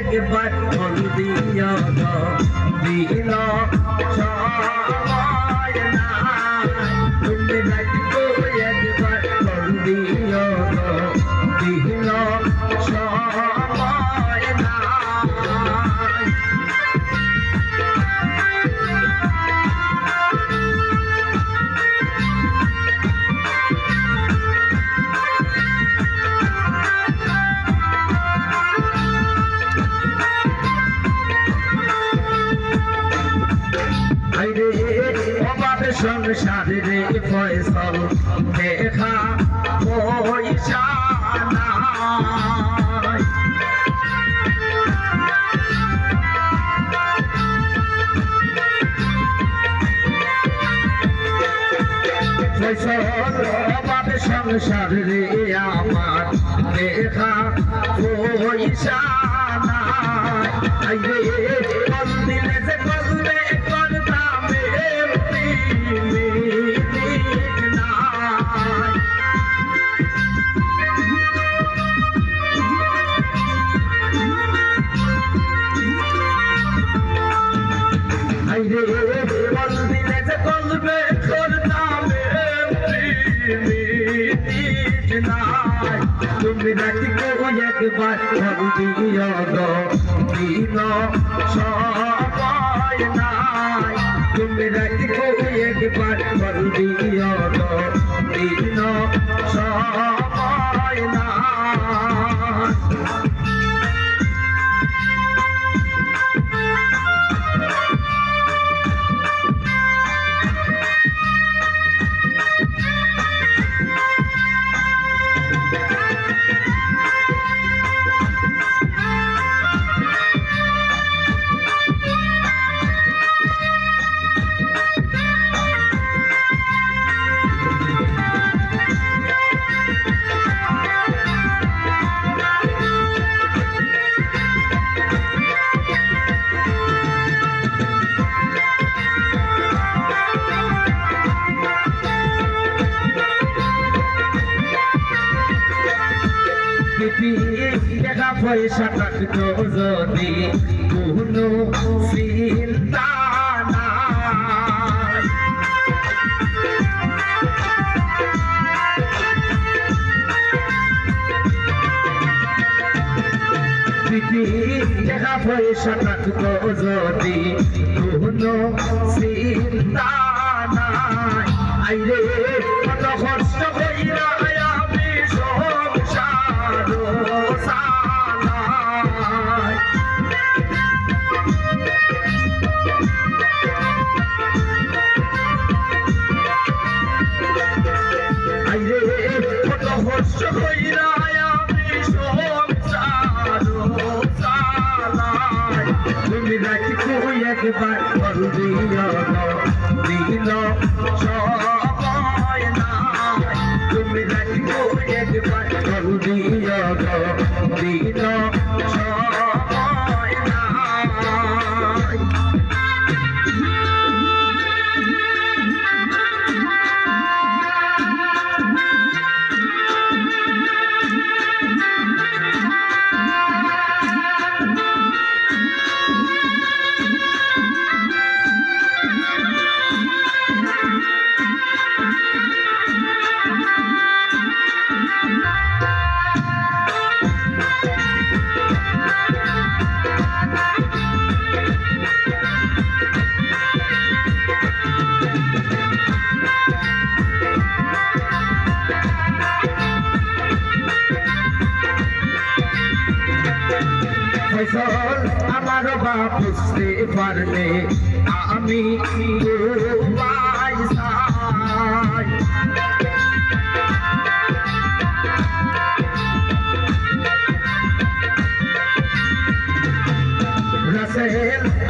একবার ফল দিও দিল তুমি কো একবার ফল দিও দিল সময় সংসারে ফয়সল দেখা পয়সা সংসারে রে আমার দেখা পয়সা নাই নাই তুমি কো একবার গো দিন সময় নাই তুমি কো একবার গো দিন পিপি টাকা পয়সা থাকতো যদি কোনো টাকা পয়সা থাকতো যদি কোনো চিন্তা নাই। আইরে goodbye. ফসল আমার বাপ বুঝতে পারলে আমি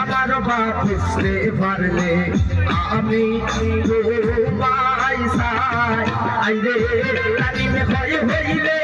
আমার বাপ বুঝতে পারলে আমি আইরে ভয় হইলে